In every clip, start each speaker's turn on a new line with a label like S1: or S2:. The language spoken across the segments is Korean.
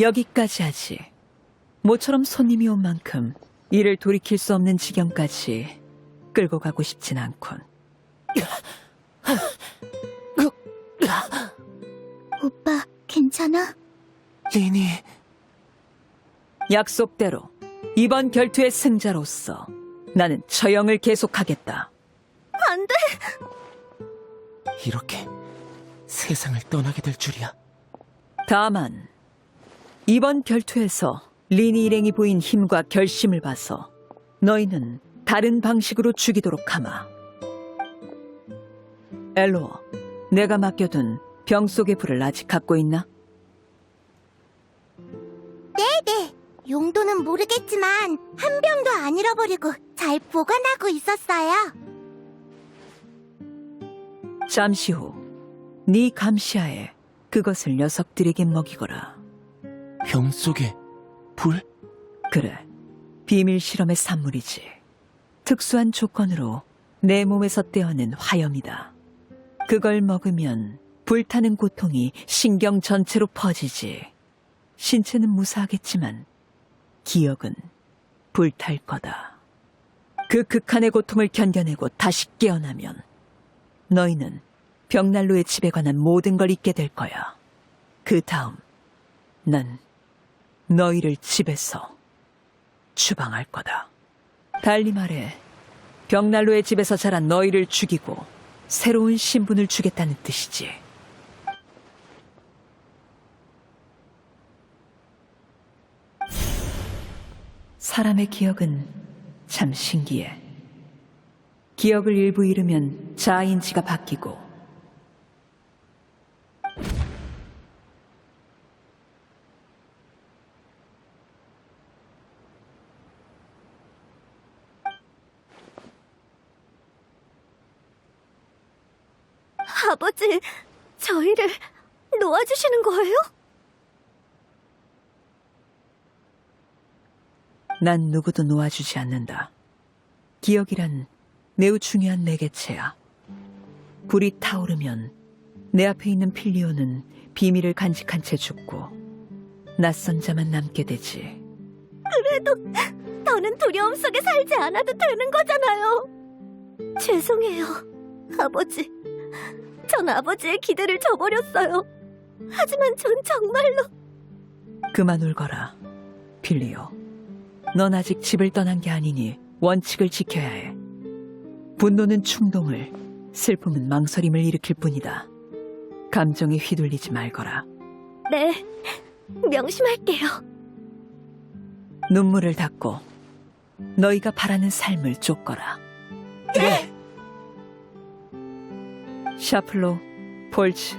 S1: 여기까지 하지. 모처럼 손님이 온 만큼 이를 돌이킬 수 없는 지경까지 끌고 가고 싶진 않군.
S2: 오빠, 괜찮아?
S3: 리니,
S1: 약속대로 이번 결투의 승자로서 나는 처형을 계속하겠다.
S2: 안 돼!
S3: 이렇게 세상을 떠나게 될 줄이야.
S1: 다만 이번 결투에서 리니 일행이 보인 힘과 결심을 봐서 너희는 다른 방식으로 죽이도록 하마. 엘로어, 내가 맡겨둔 병 속의 불을 아직 갖고 있나?
S2: 네네. 용도는 모르겠지만 한 병도 안 잃어버리고 잘 보관하고 있었어요.
S1: 잠시 후 네 감시하에 그것을 녀석들에게 먹이거라.
S3: 병 속에 불?
S1: 그래, 비밀 실험의 산물이지. 특수한 조건으로 내 몸에서 떼어낸 화염이다. 그걸 먹으면 불타는 고통이 신경 전체로 퍼지지. 신체는 무사하겠지만 기억은 불탈 거다. 그 극한의 고통을 견뎌내고 다시 깨어나면 너희는 벽난로의 집에 관한 모든 걸 잊게 될 거야. 그 다음 난 너희를 집에서 추방할 거다. 달리 말해, 벽난로의 집에서 자란 너희를 죽이고 새로운 신분을 주겠다는 뜻이지. 사람의 기억은 참 신기해. 기억을 일부 잃으면 자아인지가 바뀌고
S2: 아버지, 저희를 놓아주시는 거예요?
S1: 난 누구도 놓아주지 않는다. 기억이란 매우 중요한 매개체야. 불이 타오르면 내 앞에 있는 필리오는 비밀을 간직한 채 죽고 낯선 자만 남게 되지.
S2: 더는 두려움 속에 살지 않아도 되는 거잖아요. 죄송해요, 아버지. 전 아버지의 기대를 저버렸어요. 하지만 전 정말로
S1: 그만 울거라, 필리오. 넌 아직 집을 떠난 게 아니니 원칙을 지켜야 해. 분노는 충동을, 슬픔은 망설임을 일으킬 뿐이다. 감정에 휘둘리지 말거라.
S2: 네 명심할게요.
S1: 눈물을 닦고 너희가 바라는 삶을 쫓거라.
S2: 네.
S1: 샤플로, 폴츠,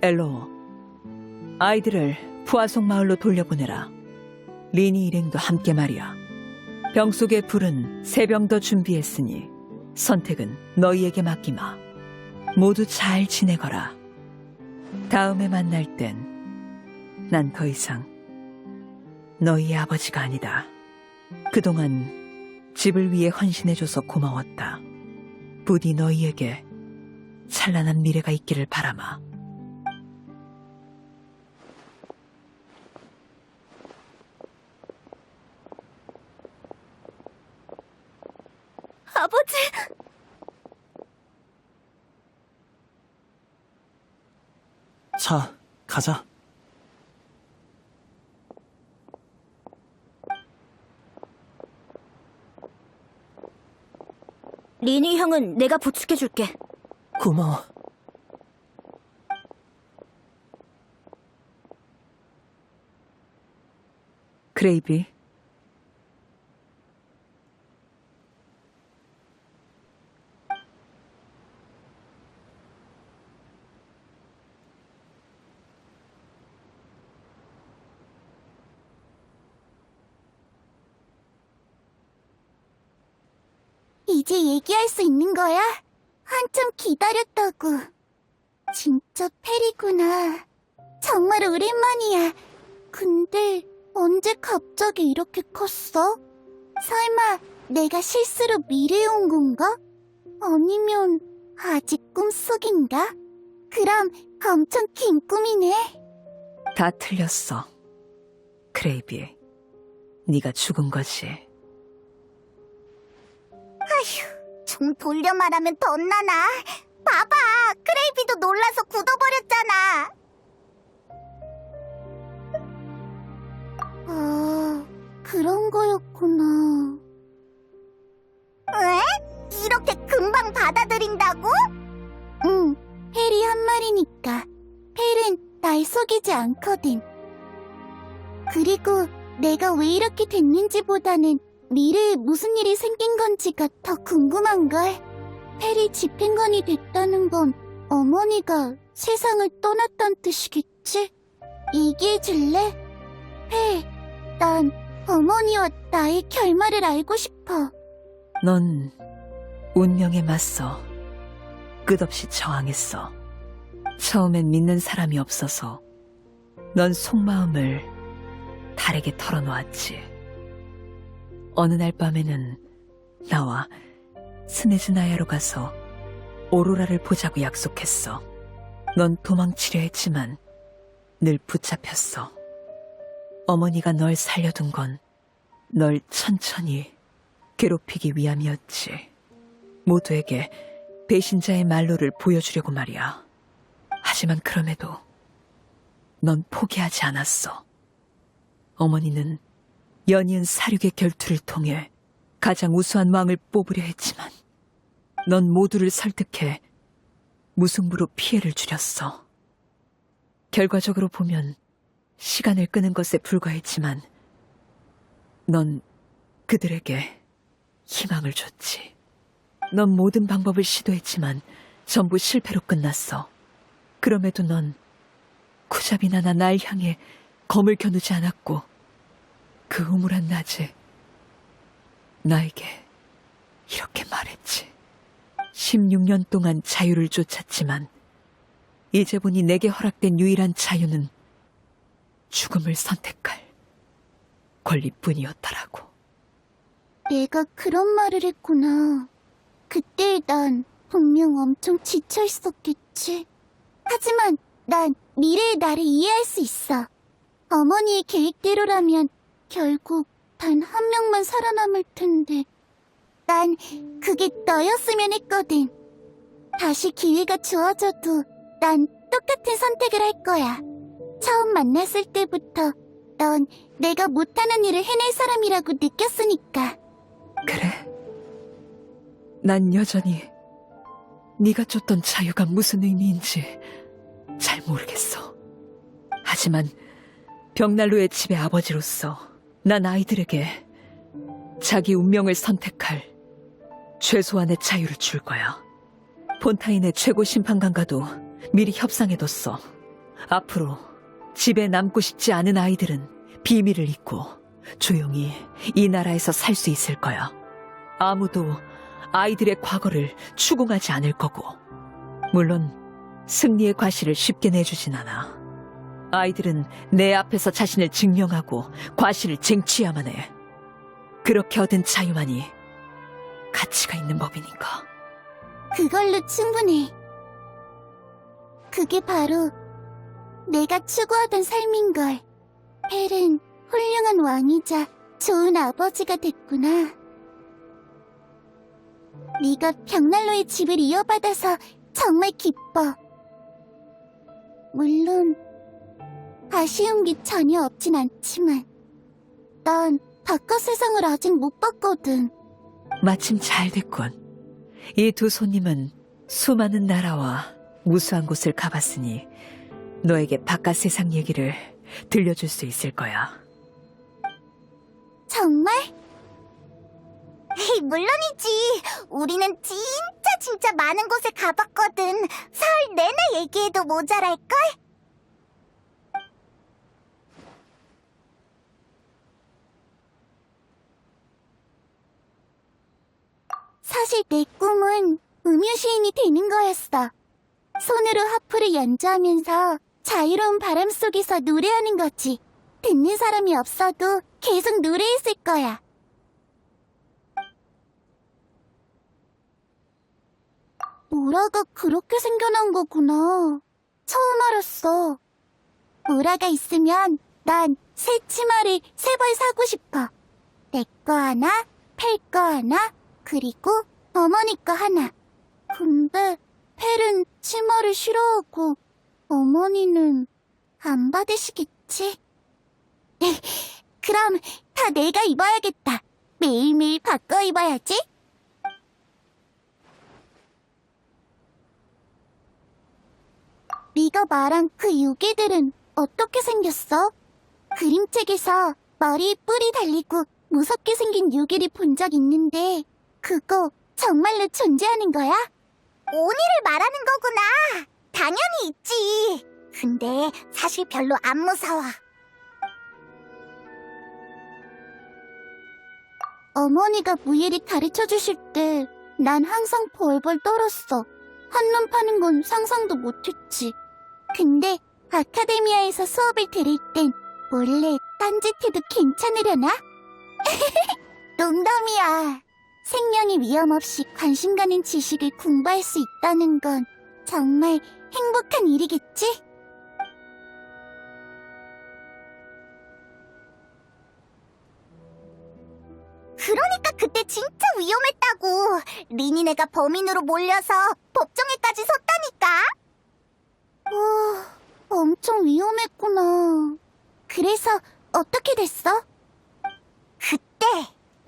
S1: 엘로어. 아이들을 푸아속 마을로 돌려보내라. 리니 일행도 함께 말이야. 병 속의 불은 세 병 더 준비했으니 선택은 너희에게 맡기마. 모두 잘 지내거라. 다음에 만날 땐 난 더 이상 너희의 아버지가 아니다. 그동안 집을 위해 헌신해줘서 고마웠다. 부디 너희에게 찬란한 미래가 있기를 바라마.
S2: 아버지,
S3: 자, 가자.
S2: 리니 형은 내가 부축해줄게.
S3: 고마워.
S1: 그레이비,
S2: 이제 얘기할 수 있는 거야? 한참 기다렸다고. 진짜 페리구나. 정말 오랜만이야. 근데 언제 갑자기 이렇게 컸어? 설마 내가 실수로 미래에 온 건가? 아니면 아직 꿈속인가? 그럼 엄청 긴 꿈이네.
S1: 다 틀렸어. 크레이비, 네가 죽은 거지.
S2: 좀 돌려 말하면 덧나나. 봐봐, 크레이비도 놀라서 굳어버렸잖아. 아, 그런 거였구나. 왜? 이렇게 금방 받아들인다고? 응, 펠이 한 말이니까. 펠은 날 속이지 않거든. 그리고 내가 왜 이렇게 됐는지보다는 미래에 무슨 일이 생긴 건지가 더 궁금한걸. 펠이 집행관이 됐다는 건 어머니가 세상을 떠났단 뜻이겠지? 얘기해줄래? 펠, 난 어머니와 나의 결말을 알고 싶어.
S1: 넌 운명에 맞서 끝없이 저항했어. 처음엔 믿는 사람이 없어서 넌 속마음을 달에게 털어놓았지. 어느 날 밤에는 나와 스네즈나야로 가서 오로라를 보자고 약속했어. 넌 도망치려 했지만 늘 붙잡혔어. 어머니가 널 살려둔 건 널 천천히 괴롭히기 위함이었지. 모두에게 배신자의 말로를 보여주려고 말이야. 하지만 그럼에도 넌 포기하지 않았어. 어머니는 연이은 사륙의 결투를 통해 가장 우수한 왕을 뽑으려 했지만 넌 모두를 설득해 무승부로 피해를 줄였어. 결과적으로 보면 시간을 끄는 것에 불과했지만 넌 그들에게 희망을 줬지. 넌 모든 방법을 시도했지만 전부 실패로 끝났어. 그럼에도 넌 쿠자비나나 날 향해 검을 겨누지 않았고 그 우물한 낮에 나에게 이렇게 말했지. 16년 동안 자유를 쫓았지만 이제 보니 내게 허락된 유일한 자유는 죽음을 선택할 권리뿐이었다라고.
S2: 내가 그런 말을 했구나. 그때 난 분명 엄청 지쳐 있었겠지. 하지만 난 미래의 나를 이해할 수 있어. 어머니의 계획대로라면 결국 단 한 명만 살아남을 텐데. 난 그게 너였으면 했거든. 다시 기회가 주어져도 난 똑같은 선택을 할 거야. 처음 만났을 때부터 넌 내가 못하는 일을 해낼 사람이라고 느꼈으니까.
S1: 그래? 난 여전히 네가 줬던 자유가 무슨 의미인지 잘 모르겠어. 하지만 벽난로의 집의 아버지로서 난 아이들에게 자기 운명을 선택할 최소한의 자유를 줄 거야. 폰타인의 최고 심판관과도 미리 협상해뒀어. 앞으로 집에 남고 싶지 않은 아이들은 비밀을 잊고 조용히 이 나라에서 살 수 있을 거야. 아무도 아이들의 과거를 추궁하지 않을 거고. 물론 승리의 과실을 쉽게 내주진 않아. 아이들은 내 앞에서 자신을 증명하고 과실을 쟁취해야만 해. 그렇게 얻은 자유만이 가치가 있는 법이니까.
S2: 그걸로 충분해. 그게 바로 내가 추구하던 삶인걸. 헬은 훌륭한 왕이자 좋은 아버지가 됐구나. 네가 벽난로의 집을 이어받아서 정말 기뻐. 물론 아쉬운 게 전혀 없진 않지만 난 바깥 세상을 아직 못 봤거든.
S1: 마침 잘 됐군. 이 두 손님은 수많은 나라와 무수한 곳을 가봤으니 너에게 바깥 세상 얘기를 들려줄 수 있을 거야.
S2: 정말? 에이, 물론이지. 우리는 진짜 진짜 많은 곳에 가봤거든. 사흘 내내 얘기해도 모자랄걸? 사실 내 꿈은 음유시인이 되는 거였어. 손으로 하프를 연주하면서 자유로운 바람 속에서 노래하는 거지. 듣는 사람이 없어도 계속 노래했을 거야. 우라가 그렇게 생겨난 거구나. 처음 알았어. 우라가 있으면 난 새 치마를 세 벌 사고 싶어. 내 거 하나, 펠거 하나, 그리고 어머니 거 하나. 근데 펠은 치마를 싫어하고 어머니는 안 받으시겠지? 그럼 다 내가 입어야겠다. 매일매일 바꿔 입어야지. 네가 말한 그 요괴들은 어떻게 생겼어? 그림책에서 머리에 뿔이 달리고 무섭게 생긴 요괴를 본 적 있는데 그거 정말로 존재하는 거야? 오니를 말하는 거구나. 당연히 있지. 근데 사실 별로 안 무서워. 어머니가 무예를 가르쳐 주실 때 난 항상 벌벌 떨었어. 한눈 파는 건 상상도 못했지. 근데 아카데미아에서 수업을 들을 땐 원래 딴짓해도 괜찮으려나? 농담이야. 생명의 위험 없이 관심 가는 지식을 공부할 수 있다는 건 정말 행복한 일이겠지? 그러니까 그때 진짜 위험했다고. 리니네가 범인으로 몰려서 법정에까지 섰다니까. 와, 엄청 위험했구나. 그래서 어떻게 됐어?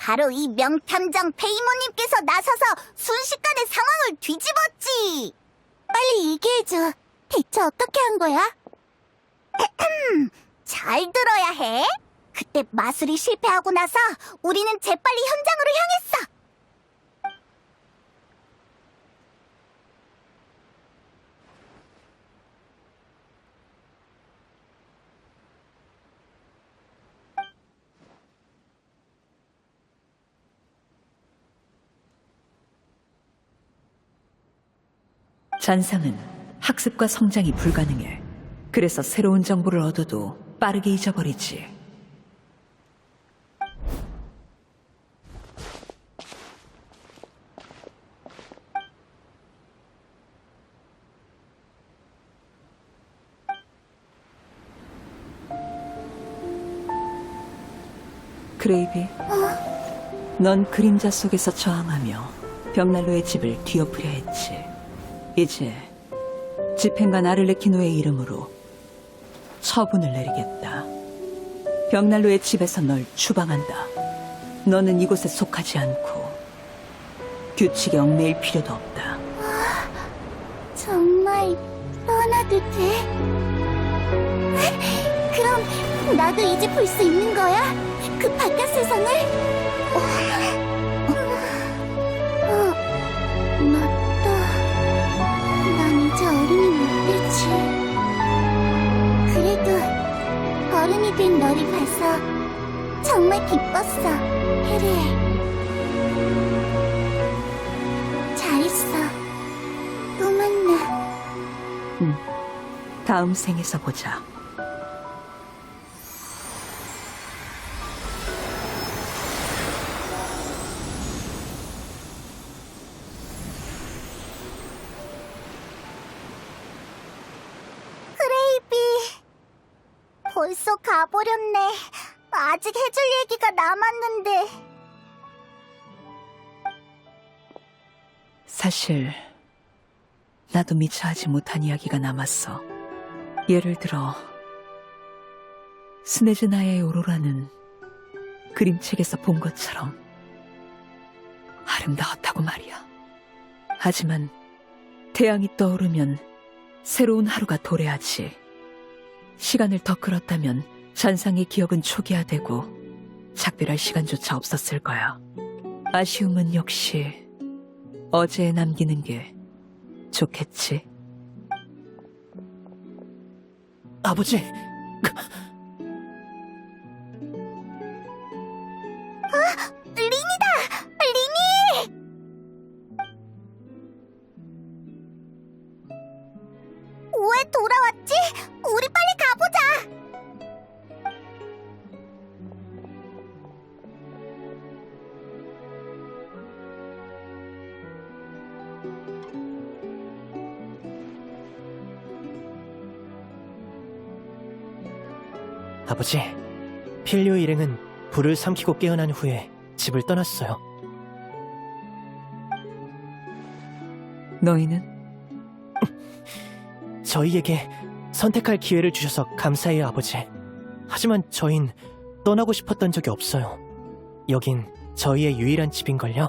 S2: 바로 이 명탐정 페이모님께서 나서서 순식간에 상황을 뒤집었지. 빨리 얘기해줘. 대체 어떻게 한 거야? 잘 들어야 해. 그때 마술이 실패하고 나서 우리는 재빨리 현장으로 향했어.
S1: 잔상은 학습과 성장이 불가능해. 그래서 새로운 정보를 얻어도 빠르게 잊어버리지. 크레이비, 넌 그림자 속에서 저항하며 벽난로의 집을 뒤엎으려 했지. 이제 집행관 아를레키노의 이름으로 처분을 내리겠다. 벽난로의 집에서 널 추방한다. 너는 이곳에 속하지 않고 규칙에 얽매일 필요도 없다.
S2: 정말 떠나도 돼? 그럼 나도 이제 볼 수 있는 거야? 그 바깥 세상을? 너를 봐서 정말 기뻤어, 해리엘. 잘했어. 또 만나.
S1: 다음 생에서 보자. 사실 나도 미처 하지 못한 이야기가 남았어. 예를 들어 스네즈나의 오로라는 그림책에서 본 것처럼 아름다웠다고 말이야. 하지만 태양이 떠오르면 새로운 하루가 도래하지. 시간을 더 끌었다면 잔상의 기억은 초기화되고 작별할 시간조차 없었을 거야. 아쉬움은 역시 어제에 남기는 게 좋겠지.
S3: 아버지,
S4: 아버지, 필리오 일행은 불을 삼키고 깨어난 후에 집을 떠났어요.
S1: 너희는
S4: 저희에게 선택할 기회를 주셔서 감사해요, 아버지. 하지만 저흰 떠나고 싶었던 적이 없어요. 여긴 저희의 유일한 집인걸요.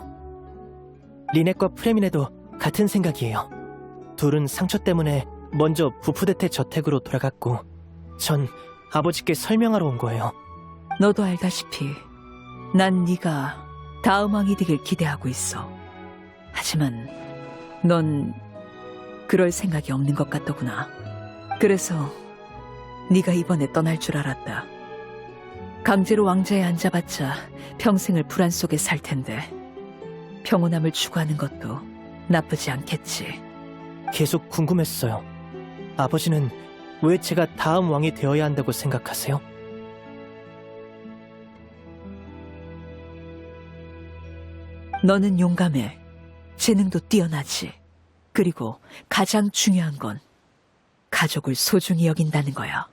S4: 리넷과 프레민에도 같은 생각이에요. 둘은 상처 때문에 먼저 부푸대테 저택으로 돌아갔고, 전 아버지께 설명하러 온 거예요.
S1: 너도 알다시피 난 네가 다음 왕이 되길 기대하고 있어. 하지만 넌 그럴 생각이 없는 것 같더구나. 그래서 네가 이번에 떠날 줄 알았다. 강제로 왕자에 앉아봤자 평생을 불안 속에 살 텐데 평온함을 추구하는 것도 나쁘지 않겠지.
S4: 계속 궁금했어요. 아버지는 왜 제가 다음 왕이 되어야 한다고 생각하세요?
S1: 너는 용감해. 재능도 뛰어나지. 그리고 가장 중요한 건 가족을 소중히 여긴다는 거야.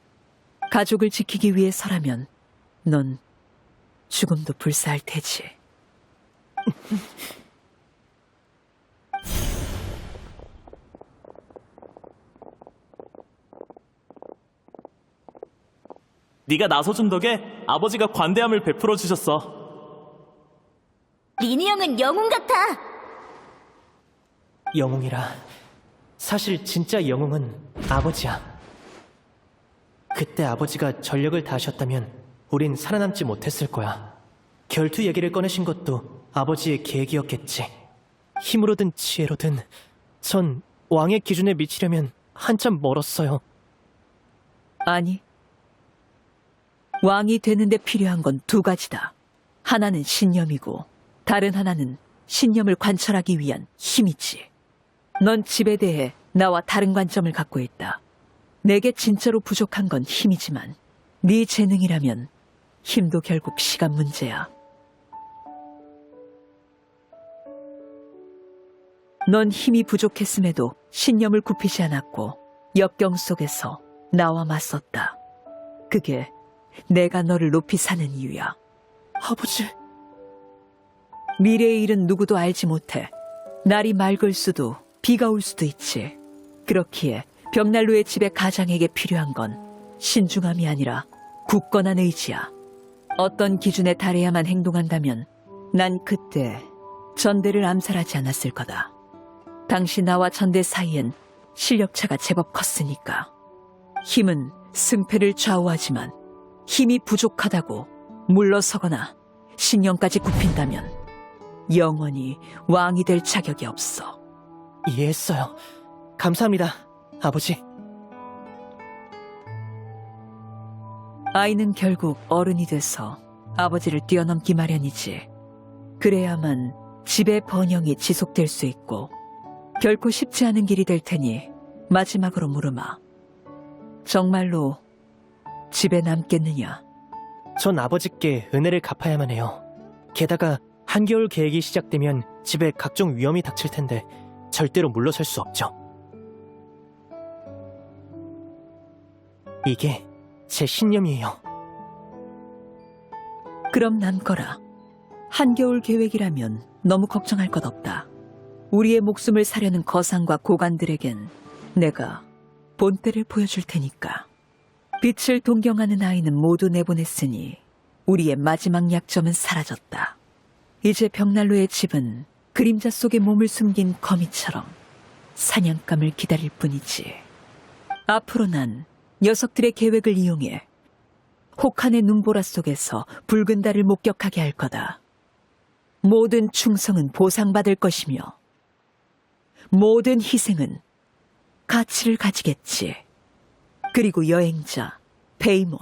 S1: 가족을 지키기 위해서라면 넌 죽음도 불사할 테지.
S5: 네가 나서준 덕에 아버지가 관대함을 베풀어 주셨어.
S6: 리니 형은 영웅 같아.
S4: 영웅이라. 사실 진짜 영웅은 아버지야. 그때 아버지가 전력을 다하셨다면 우린 살아남지 못했을 거야. 결투 얘기를 꺼내신 것도 아버지의 계획이었겠지. 힘으로든 지혜로든 전 왕의 기준에 미치려면 한참 멀었어요.
S1: 아니. 왕이 되는데 필요한 건 두 가지다. 하나는 신념이고 다른 하나는 신념을 관철하기 위한 힘이지. 넌 집에 대해 나와 다른 관점을 갖고 있다. 내게 진짜로 부족한 건 힘이지만 네 재능이라면 힘도 결국 시간 문제야. 넌 힘이 부족했음에도 신념을 굽히지 않았고 역경 속에서 나와 맞섰다. 그게 내가 너를 높이 사는 이유야.
S4: 아버지,
S1: 미래의 일은 누구도 알지 못해. 날이 맑을 수도 비가 올 수도 있지. 그렇기에 벽난로의 집에 가장에게 필요한 건 신중함이 아니라 굳건한 의지야. 어떤 기준에 달해야만 행동한다면 난 그때 전대를 암살하지 않았을 거다. 당시 나와 전대 사이엔 실력차가 제법 컸으니까. 힘은 승패를 좌우하지만 힘이 부족하다고 물러서거나 신념까지 굽힌다면 영원히 왕이 될 자격이 없어.
S4: 이해했어요. 감사합니다, 아버지.
S1: 아이는 결국 어른이 돼서 아버지를 뛰어넘기 마련이지. 그래야만 집의 번영이 지속될 수 있고 결코 쉽지 않은 길이 될 테니 마지막으로 물으마. 정말로 집에 남겠느냐?
S4: 전 아버지께 은혜를 갚아야만 해요. 게다가 한겨울 계획이 시작되면 집에 각종 위험이 닥칠 텐데 절대로 물러설 수 없죠. 이게 제 신념이에요.
S1: 그럼 남거라. 한겨울 계획이라면 너무 걱정할 것 없다. 우리의 목숨을 사려는 거상과 고관들에겐 내가 본때를 보여줄 테니까. 빛을 동경하는 아이는 모두 내보냈으니 우리의 마지막 약점은 사라졌다. 이제 벽난로의 집은 그림자 속에 몸을 숨긴 거미처럼 사냥감을 기다릴 뿐이지. 앞으로 난 녀석들의 계획을 이용해 혹한의 눈보라 속에서 붉은 달을 목격하게 할 거다. 모든 충성은 보상받을 것이며 모든 희생은 가치를 가지겠지. 그리고 여행자 베이몬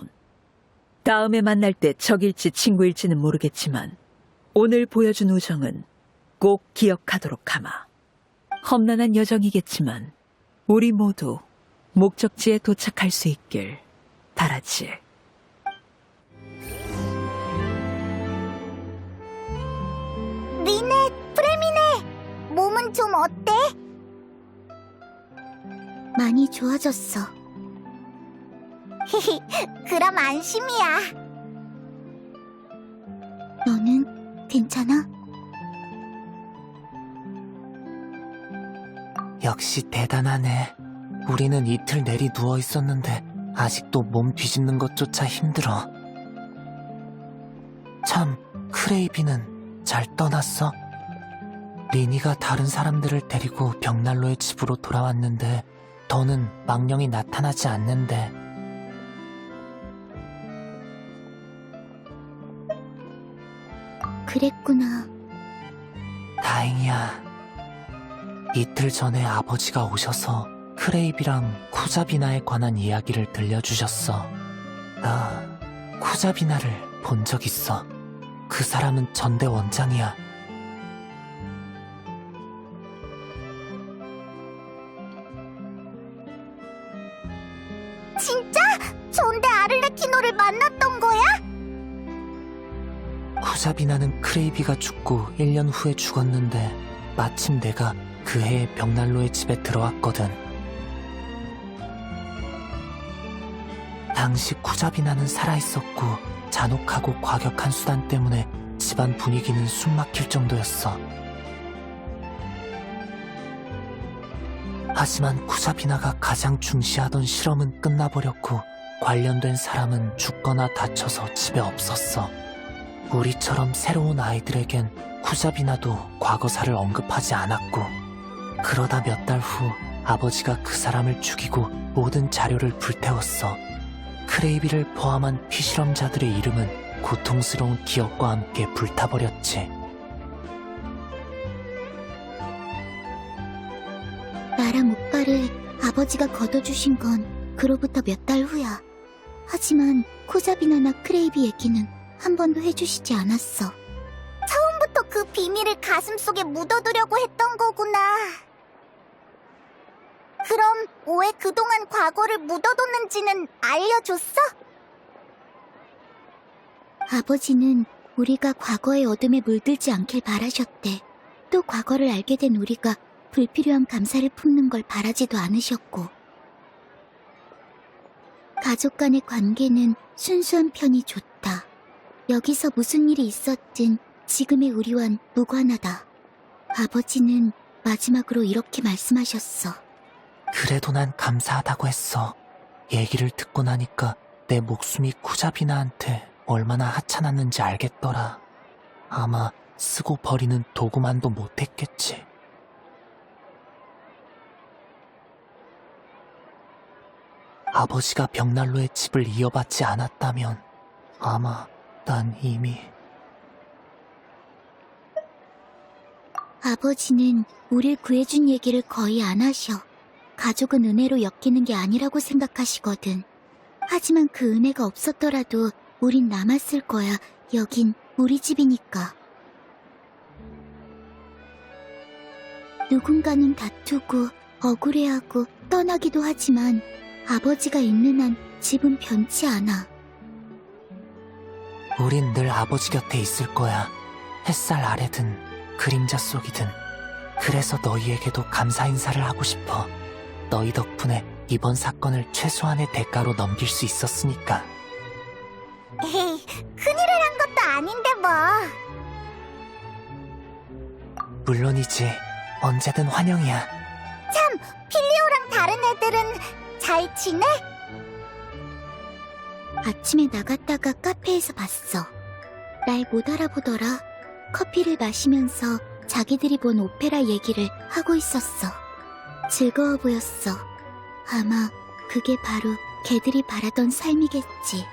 S1: 다음에 만날 때 적일지 친구일지는 모르겠지만 오늘 보여준 우정은 꼭 기억하도록 하마. 험난한 여정이겠지만 우리 모두 목적지에 도착할 수 있길 바라지.
S6: 리네, 프레미네, 몸은 좀 어때? 많이 좋아졌어.
S7: 그럼 안심이야. 너는 괜찮아?
S3: 역시 대단하네. 우리는 이틀 내리 누워 있었는데 아직도 몸 뒤집는 것조차 힘들어. 참, 크레이비는 잘 떠났어. 리니가 다른 사람들을 데리고 벽난로의 집으로 돌아왔는데 더는 망령이 나타나지 않는데
S7: 그랬구나.
S3: 다행이야. 이틀 전에 아버지가 오셔서 크레이비랑 쿠자비나에 관한 이야기를 들려주셨어. 나 쿠자비나를 본 적 있어. 그 사람은 전대 원장이야.
S7: 진짜? 존대 아를레키노를 만났던 거야?
S3: 쿠자비나는 크레이비가 죽고 1년 후에 죽었는데 마침 내가 그 해에 벽난로의 집에 들어왔거든. 당시 쿠자비나는 살아있었고 잔혹하고 과격한 수단 때문에 집안 분위기는 숨막힐 정도였어. 하지만 쿠자비나가 가장 중시하던 실험은 끝나버렸고 관련된 사람은 죽거나 다쳐서 집에 없었어. 우리처럼 새로운 아이들에겐 쿠자비나도 과거사를 언급하지 않았고 그러다 몇 달 후 아버지가 그 사람을 죽이고 모든 자료를 불태웠어. 크레이비를 포함한 피실험자들의 이름은 고통스러운 기억과 함께 불타버렸지.
S7: 나랑 오빠를 아버지가 걷어주신 건 그로부터 몇 달 후야. 하지만 코자비나나 크레이비 얘기는 한 번도 해주시지 않았어. 처음부터 그 비밀을 가슴속에 묻어두려고 했던 거구나. 그럼 왜 그동안 과거를 묻어뒀는지는 알려줬어? 아버지는 우리가 과거의 어둠에 물들지 않길 바라셨대. 또 과거를 알게 된 우리가 불필요한 감사를 품는 걸 바라지도 않으셨고. 가족 간의 관계는 순수한 편이 좋다. 여기서 무슨 일이 있었든 지금의 우리와는 무관하다. 아버지는 마지막으로 이렇게 말씀하셨어.
S3: 그래도 난 감사하다고 했어. 얘기를 듣고 나니까 내 목숨이 쿠자비나한테 얼마나 하찮았는지 알겠더라. 아마 쓰고 버리는 도구만도 못했겠지. 아버지가 벽난로의 집을 이어받지 않았다면 아마 난 이미
S7: 아버지는 우릴 구해준 얘기를 거의 안 하셔. 가족은 은혜로 엮이는 게 아니라고 생각하시거든. 하지만 그 은혜가 없었더라도 우린 남았을 거야. 여긴 우리 집이니까. 누군가는 다투고 억울해하고 떠나기도 하지만 아버지가 있는 한 집은 변치 않아.
S3: 우린 늘 아버지 곁에 있을 거야. 햇살 아래든 그림자 속이든. 그래서 너희에게도 감사 인사를 하고 싶어. 너희 덕분에 이번 사건을 최소한의 대가로 넘길 수 있었으니까.
S7: 에이, 큰일을 한 것도 아닌데 뭐.
S3: 물론이지. 언제든 환영이야.
S7: 필리오랑 다른 애들은 잘 지내? 아침에 나갔다가 카페에서 봤어. 날 못 알아보더라. 커피를 마시면서 자기들이 본 오페라 얘기를 하고 있었어. 즐거워 보였어. 아마 그게 바로 걔들이 바라던 삶이겠지.